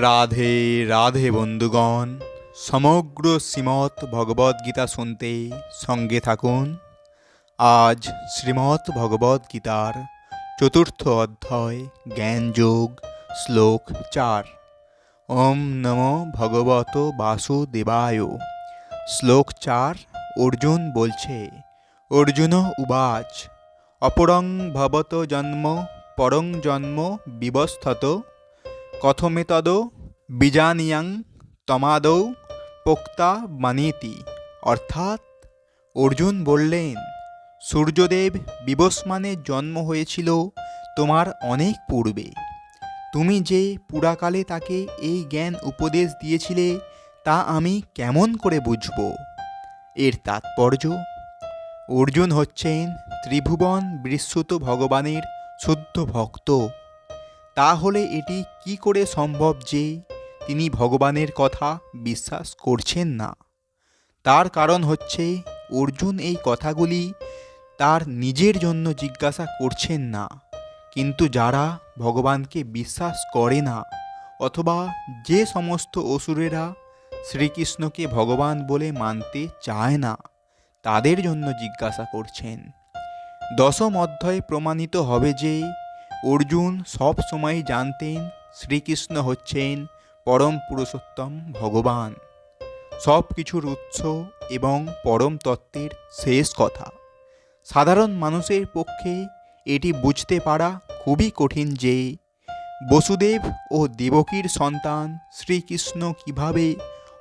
রাধে রাধে বন্ধুগণ, সমগ্র শ্রীমৎ ভগবদ্গীতা শুনতে সঙ্গে থাকুন। আজ শ্রীমৎ ভগবদ্গীতার চতুর্থ অধ্যায় জ্ঞানযোগ শ্লোক চার। ওম নমো ভগবত বাসুদেবায়। শ্লোক চার, অর্জুন বলছে, অর্জুন উবাচ, অপরং ভবত জন্ম, পরং জন্ম বিবস্থত কথমেতদ বিজানিয়াং তমাদৌ পোক্তা মানিতি। অর্থাৎ, অর্জুন বললেন, সূর্যদেব বিবস্মানে জন্ম হয়েছিল তোমার অনেক পূর্বে। তুমি যে পুরাকালে তাকে এই জ্ঞান উপদেশ দিয়েছিলে, তা আমি কেমন করে বুঝব? এর তাৎপর্য, অর্জুন হচ্ছেন ত্রিভুবন বিশ্বত ভগবানের শুদ্ধ ভক্ত। তাহলে এটি কি করে সম্ভব যে তিনি ভগবানের কথা বিশ্বাস করছেন না? তার কারণ হচ্ছে অর্জুন এই কথাগুলি তার নিজের জন্য জিজ্ঞাসা করছেন না। কিন্তু যারা ভগবানকে বিশ্বাস করে না, অথবা যে সমস্ত অসুরেরা শ্রীকৃষ্ণকে ভগবান বলে মানতে চায় না, তাদের জন্য জিজ্ঞাসা করছেন। দশম অধ্যায়ে প্রমাণিত হবে যে অর্জুন সব সময় জানতেন শ্রীকৃষ্ণ হচ্ছেন পরম পুরুষোত্তম ভগবান। সব কিছুর উৎস এবং পরম তত্ত্বের শেষ কথা। সাধারণ মানুষের পক্ষে এটি বুঝতে পারা খুবই কঠিন যে বসুদেব ও দেবকীর সন্তান শ্রীকৃষ্ণ কীভাবে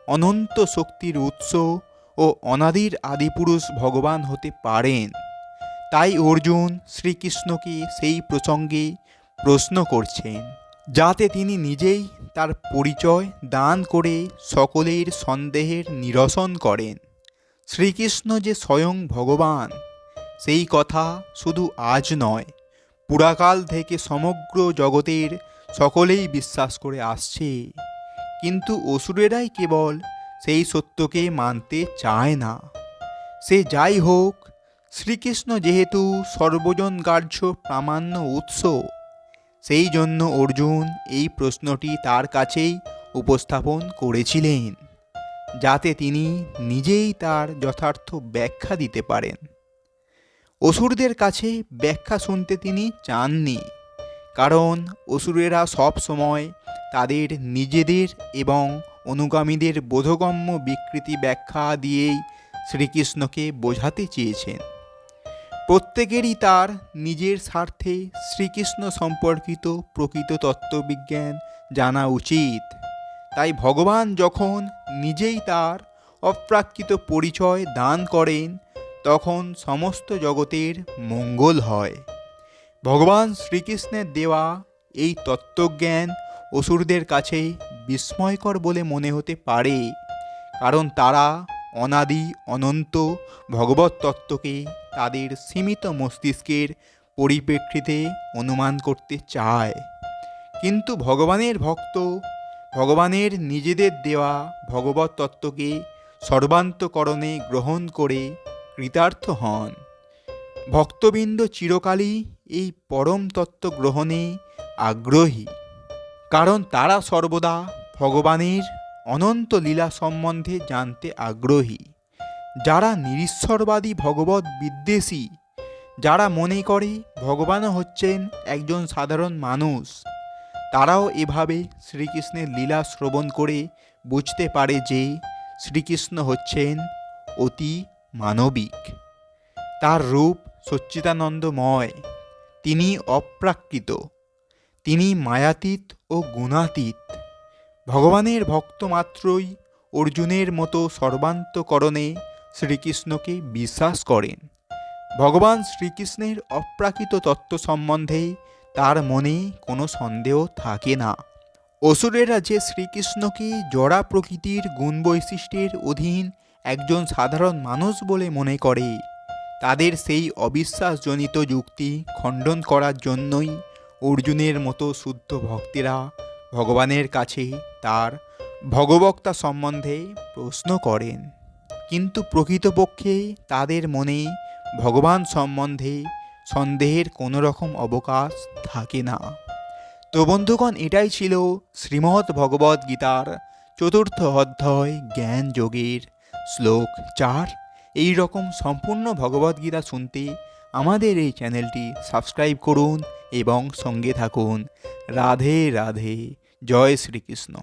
অনন্ত শক্তির উৎস ও অনাদির আদিপুরুষ ভগবান হতে পারেন। তাই অর্জুন শ্রীকৃষ্ণকে সেই প্রসঙ্গে প্রশ্ন করছেন, যাতে তিনি নিজেই তার পরিচয় দান করে সকলের সন্দেহের নিরসন করেন। শ্রীকৃষ্ণ যে স্বয়ং ভগবান, সেই কথা শুধু আজ নয়, পুরাকাল থেকে সমগ্র জগতের সকলেই বিশ্বাস করে আসছে। কিন্তু অসুরেরাই কেবল সেই সত্যকে মানতে চায় না। সে যাই হোক শ্রীকৃষ্ণ যেহেতু সর্বজনগ্রাহ্য প্রামাণ্য উৎস, সেই জন্য অর্জুন এই প্রশ্নটি তার কাছেই উপস্থাপন করেছিলেন, যাতে তিনি নিজেই তার যথার্থ ব্যাখ্যা দিতে পারেন। অসুরদের কাছে ব্যাখ্যা শুনতে তিনি চাননি, কারণ অসুরেরা সব সময় তাদের নিজেদের এবং অনুগামীদের বোধগম্য বিকৃতি ব্যাখ্যা দিয়েই শ্রীকৃষ্ণকে বোঝাতে চেয়েছেন। প্রত্যেকেরই তার নিজের স্বার্থে শ্রীকৃষ্ণ সম্পর্কিত প্রকৃত তত্ত্ববিজ্ঞান জানা উচিত। তাই ভগবান যখন নিজেই তার অপ্রাকৃত পরিচয় দান করেন, তখন সমস্ত জগতের মঙ্গল হয়। ভগবান শ্রীকৃষ্ণের দেওয়া এই তত্ত্বজ্ঞান অসুরদের কাছে বিস্ময়কর বলে মনে হতে পারে, কারণ তারা অনাদি অনন্ত ভগবত তত্ত্বকে তাদের সীমিত মস্তিষ্কের পরিপ্রেক্ষিতে অনুমান করতে চায়। কিন্তু ভগবানের ভক্ত, ভগবানের নিজেদের দেওয়া ভগবত তত্ত্বকে সর্বান্তকরণে গ্রহণ করে কৃতার্থ হন। ভক্তবৃন্দ চিরকালই এই পরম তত্ত্ব গ্রহণে আগ্রহী, কারণ তারা সর্বদা ভগবানের অনন্ত লীলা সম্বন্ধে জানতে আগ্রহী। যারা নিরীশ্বরবাদী ভগবত বিদ্বেষী, যারা মনে করে ভগবানও হচ্ছেন একজন সাধারণ মানুষ, তারাও এভাবে শ্রীকৃষ্ণের লীলা শ্রবণ করে বুঝতে পারে যে শ্রীকৃষ্ণ হচ্ছেন অতি মানবিক। তার রূপ সচ্চিদানন্দময়, তিনি অপ্রাকৃত, তিনি মায়াতীত ও গুণাতীত। ভগবানের ভক্ত মাত্রই অর্জুনের মতো সর্বান্তকরণে শ্রীকৃষ্ণকে বিশ্বাস করেন। ভগবান শ্রীকৃষ্ণের অপ্রাকৃত তত্ত্ব সম্বন্ধে তার মনে কোনো সন্দেহ থাকে না। অসুরেরা যে শ্রীকৃষ্ণকে জড়া প্রকৃতির গুণ বৈশিষ্ট্যের অধীন একজন সাধারণ মানুষ বলে মনে করে, তাদের সেই অবিশ্বাসজনিত যুক্তি খণ্ডন করার জন্যই অর্জুনের মতো শুদ্ধ ভক্তেরা ভগবানের কাছে তার ভগবক্তা সম্বন্ধে প্রশ্ন করেন। কিন্তু প্রকৃতপক্ষে তাদের মনে ভগবান সম্বন্ধে সন্দেহের কোনো রকম অবকাশ থাকে না। তো বন্ধুগণ, এটাই ছিল শ্রীমৎ ভগবদ গীতার চতুর্থ অধ্যায় জ্ঞান যোগের শ্লোক চার। এই রকম সম্পূর্ণ ভগবদ গীতা শুনতে আমাদের এই চ্যানেলটি সাবস্ক্রাইব করুন এবং সঙ্গে থাকুন। রাধে রাধে, জয় শ্রীকৃষ্ণ।